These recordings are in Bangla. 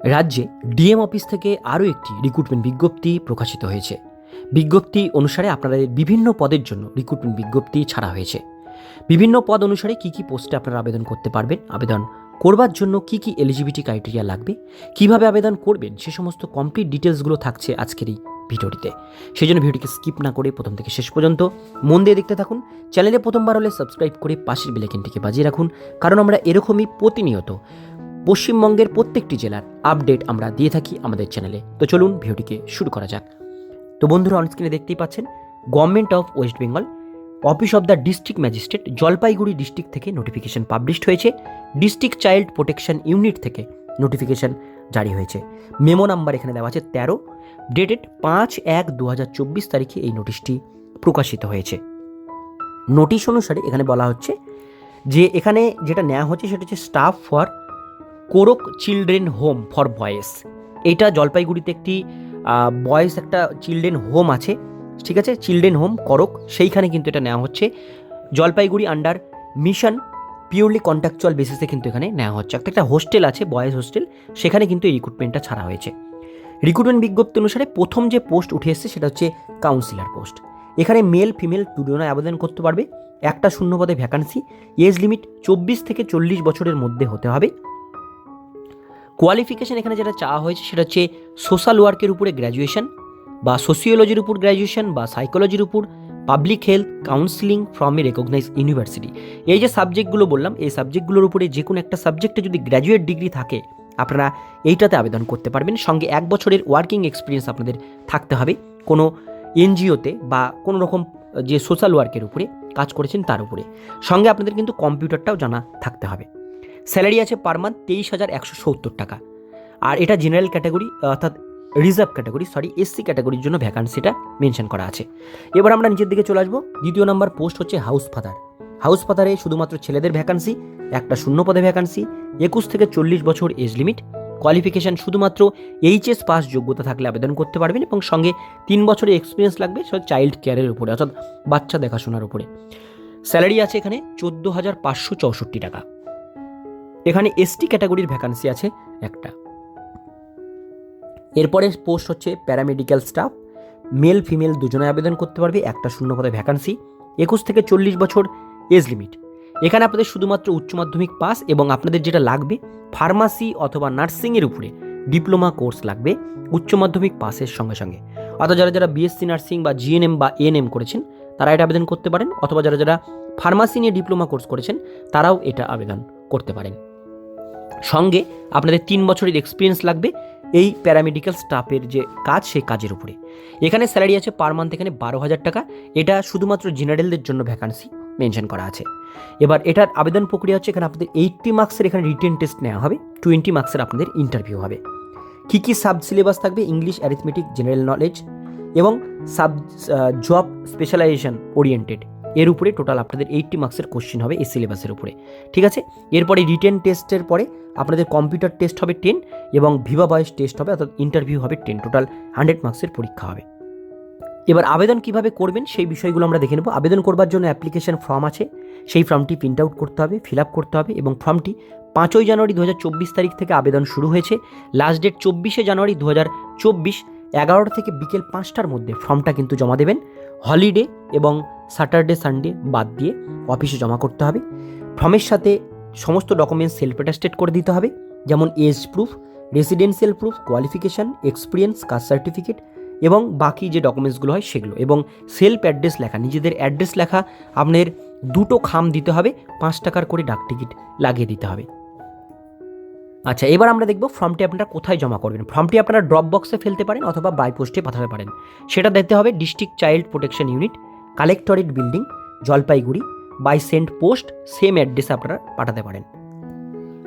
রাজ্যে ডিএম অফিস থেকে আরও একটি রিক্রুটমেন্ট বিজ্ঞপ্তি প্রকাশিত হয়েছে। বিজ্ঞপ্তি অনুসারে আপনাদের বিভিন্ন পদের জন্য রিক্রুটমেন্ট বিজ্ঞপ্তি ছাড়া হয়েছে। বিভিন্ন পদ অনুসারে কি কি পোস্টে আপনারা আবেদন করতে পারবেন, আবেদন করবার জন্য কি কি এলিজিবিলিটি ক্রাইটেরিয়া লাগবে, কীভাবে আবেদন করবেন, সে সমস্ত কমপ্লিট ডিটেলসগুলো থাকছে আজকের এই ভিডিওটিতে। সেই জন্য ভিডিওটিকে স্কিপ না করে প্রথম থেকে শেষ পর্যন্ত মন দিয়ে দেখতে থাকুন। চ্যানেলে প্রথমবার হলে সাবস্ক্রাইব করে পাশের বেলেকেনটিকে বাজিয়ে রাখুন, কারণ আমরা এরকমই প্রতিনিয়ত পশ্চিমবঙ্গের প্রত্যেকটি জেলার আপডেট আমরা দিয়ে থাকি আমাদের চ্যানেলে। তো চলুন ভিডিওটিকে শুরু করা যাক। তো বন্ধুরা অনস্ক্রিনে দেখতেই পাচ্ছেন government of West Bengal office of the district magistrate Jalpaiguri district থেকে নোটিফিকেশন পাবলিশড হয়েছে। ডিস্ট্রিক্ট চাইল্ড প্রোটেকশন ইউনিট থেকে নোটিফিকেশন জারি হয়েছে। মেমো নাম্বার এখানে দেওয়া আছে তেরো ডেটেড পাঁচ এক দু চব্বিশ তারিখে এই নোটিশটি প্রকাশিত হয়েছে। নোটিশ অনুসারে এখানে বলা হচ্ছে যে এখানে যেটা নেওয়া হচ্ছে সেটা হচ্ছে staff for Korak children home for boys. এটা জলপাইগুড়িতে একটি বয়েস একটা চিলড্রেন হোম আছে, ঠিক আছে? চিলড্রেন হোম, করক, সেইখানে কিন্তু এটা নেওয়া হচ্ছে। Jalpaiguri under mission purely contractual বেসিসে কিন্তু এখানে নেওয়া হচ্ছে। একটা একটা হোস্টেল আছে, বয়েজ হোস্টেল সেখানে কিন্তু এই রিক্রুটমেন্টটা ছাড়া হয়েছে। রিক্রুটমেন্ট বিজ্ঞপ্তি অনুসারে প্রথম যে পোস্ট উঠে এসেছে, সেটা হচ্ছে কাউন্সিলর পোস্ট এখানে মেল ফিমেল দুজনে আবেদন করতে পারবে। একটা শূন্য পদে ভ্যাকান্সি এজ লিমিট চব্বিশ থেকে চল্লিশ বছরের মধ্যে হতে হবে। কোয়ালিফিকেশন এখানে যেটা চাওয়া হয়েছে সেটা হচ্ছে সোশ্যাল ওয়ার্কের উপরে গ্র্যাজুয়েশন বা সোসিওলজির উপর গ্র্যাজুয়েশন বা সাইকোলজির উপর public health counselling from a recognise university এই যে সাবজেক্টগুলো বললাম, এই সাবজেক্টগুলোর উপরে যে কোনো একটা সাবজেক্টে যদি গ্র্যাজুয়েট ডিগ্রি থাকে, আপনারা এইটাতে আবেদন করতে পারবেন। সঙ্গে এক বছরের ওয়ার্কিং এক্সপিরিয়েন্স আপনাদের থাকতে হবে। কোনো এনজিওতে বা কোনো রকম যে সোশ্যাল ওয়ার্কের উপরে কাজ করেছেন তার উপরে। সঙ্গে আপনাদের কিন্তু কম্পিউটারটাও জানা থাকতে হবে। স্যালারি আছে পার মান্থ তেইশ হাজার একশো সত্তর টাকা। আর এটা জেনারেল ক্যাটাগরি, অর্থাৎ রিজার্ভ ক্যাটাগরি, সরি এসসি ক্যাটাগরির জন্য ভ্যাকান্সিটা মেনশন করা আছে। এবার আমরা নিচের দিকে চলে আসব। দ্বিতীয় নাম্বার পোস্ট হচ্ছে হাউস ফাদার। হাউস ফাদারে শুধুমাত্র ছেলেদের ভ্যাকান্সি, একটা শূন্য পদে ভ্যাকান্সি, একুশ থেকে চল্লিশ বছর এজ লিমিট। কোয়ালিফিকেশান শুধুমাত্র এইচএস পাস যোগ্যতা থাকলে আবেদন করতে পারবেন এবং সঙ্গে তিন বছরের এক্সপিরিয়েন্স লাগবে সেটা চাইল্ড কেয়ারের উপরে, অর্থাৎ বাচ্চা দেখাশোনার উপরে। স্যালারি আছে এখানে চোদ্দ হাজার পাঁচশো চৌষট্টি টাকা। এখানে এসটি ক্যাটাগরির ভ্যাকান্সি আছে একটা। এরপরে পোস্ট হচ্ছে প্যারামেডিক্যাল স্টাফ মেল ফিমেল দুজনে আবেদন করতে পারবে, একটা শূন্য পদে ভ্যাকান্সি একুশ থেকে চল্লিশ বছর এজ লিমিট এখানে আপনাদের শুধুমাত্র উচ্চ মাধ্যমিক পাস এবং আপনাদের যেটা লাগবে ফার্মাসি অথবা নার্সিংয়ের উপরে ডিপ্লোমা কোর্স লাগবে, উচ্চ মাধ্যমিক পাসের সঙ্গে সঙ্গে। অর্থাৎ যারা যারা বিএসসি নার্সিং বা জিএনএম বা এএনএম করেছেন, তারা এটা আবেদন করতে পারেন, অথবা যারা যারা ফার্মাসি নিয়ে ডিপ্লোমা কোর্স করেছেন, তারাও এটা আবেদন করতে পারেন। সঙ্গে আপনাদের তিন বছরের এক্সপিরিয়েন্স লাগবে এই প্যারামেডিক্যাল স্টাফের যে কাজ, সেই কাজের উপরে। এখানে স্যালারি আছে পার মান্থ এখানে বারো হাজার টাকা। এটা শুধুমাত্র জেনারেলদের জন্য ভ্যাকান্সি মেনশন করা আছে। এবার এটার আবেদন প্রক্রিয়া হচ্ছে এখানে আপনাদের এইটটি মার্কসের এখানে রিটেন টেস্ট নেওয়া হবে টোয়েন্টি মার্কসের আপনাদের ইন্টারভিউ হবে। কী কী সাব সিলেবাস থাকবে? ইংলিশ অ্যারিথমেটিক জেনারেল নলেজ এবং সাব জব স্পেশালাইজেশন ওরিয়েন্টেড এর উপরে টোটাল আপনাদের এইট্টি মার্কসের কোশ্চেন হবে এই সিলেবাসের উপরে। ঠিক আছে? এরপরে রিটেন টেস্টের পরে আপনাদের কম্পিউটার টেস্ট হবে টেন এবং ভিভা ভয়েস টেস্ট হবে, অর্থাৎ ইন্টারভিউ হবে টেন টোটাল হান্ড্রেড মার্কসের পরীক্ষা হবে। এবার আবেদন কীভাবে করবেন সেই বিষয়গুলো আমরা দেখে নেব। আবেদন করবার জন্য অ্যাপ্লিকেশন ফর্ম আছে। সেই ফর্মটি প্রিন্ট আউট করতে হবে ফিল আপ করতে হবে এবং ফর্মটি পাঁচই জানুয়ারি দু হাজার চব্বিশ তারিখ থেকে আবেদন শুরু হয়েছে। লাস্ট ডেট চব্বিশে জানুয়ারি দু এগারোটা থেকে বিকেল পাঁচটার মধ্যে ফর্মটা কিন্তু জমা দেবেন। হলিডে এবং স্যাটারডে, সানডে বাদ দিয়ে অফিসে জমা করতে হবে। ফর্মের সাথে সমস্ত ডকুমেন্টস সেলফ অ্যাটাস্টেড করে দিতে হবে, যেমন age proof, residential proof, qualification, experience, caste certificate এবং বাকি যে ডকুমেন্টসগুলো হয় সেগুলো এবং সেলফ অ্যাড্রেস লেখা, নিজেদের অ্যাড্রেস লেখা আপনাদের দুটো খাম দিতে হবে, পাঁচ টাকার করে ডাক টিকিট লাগিয়ে দিতে হবে। আচ্ছা এবার আমরা দেখব ফর্মটি আপনারা কোথায় জমা করবেন। ফর্মটি আপনারা ড্রপ বক্সে ফেলতে পারেন অথবা বাই পোস্টে পাঠাতে পারেন। সেটা দেখতে হবে district child protection unit collectorate building Jalpaiguri by sent post same অ্যাড্রেসে আপনারা পাঠাতে পারেন।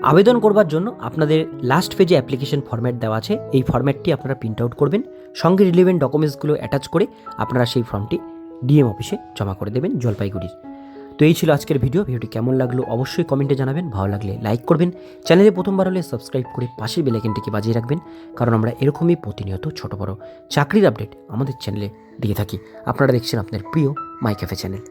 আবেদন করবার জন্য আপনাদের লাস্ট পেজে অ্যাপ্লিকেশন ফর্ম্যাট দেওয়া আছে। এই ফর্ম্যাটটি আপনারা প্রিন্ট আউট করবেন। সঙ্গে রিলেভেন্ট ডকুমেন্টসগুলো অ্যাটাচ করে আপনারা সেই ফর্মটি ডিএম অফিসে জমা করে দেবেন জলপাইগুড়ির। তো এই ছিল আজকের ভিডিও। ভিডিওটি কেমন লাগল অবশ্যই কমেন্টে জানাবেন। ভালো লাগলে লাইক করবেন। চ্যানেলে প্রথমবার হলে সাবস্ক্রাইব করে পাশের বেলাইকেনটিকে বাজিয়ে রাখবেন। কারণ আমরা এরকমই প্রতিনিয়ত ছোট বড় চাকরির আপডেট আমাদের চ্যানেলে দিয়ে থাকি। আপনারা দেখছেন আপনার প্রিয় মাই ক্যাফে চ্যানেল।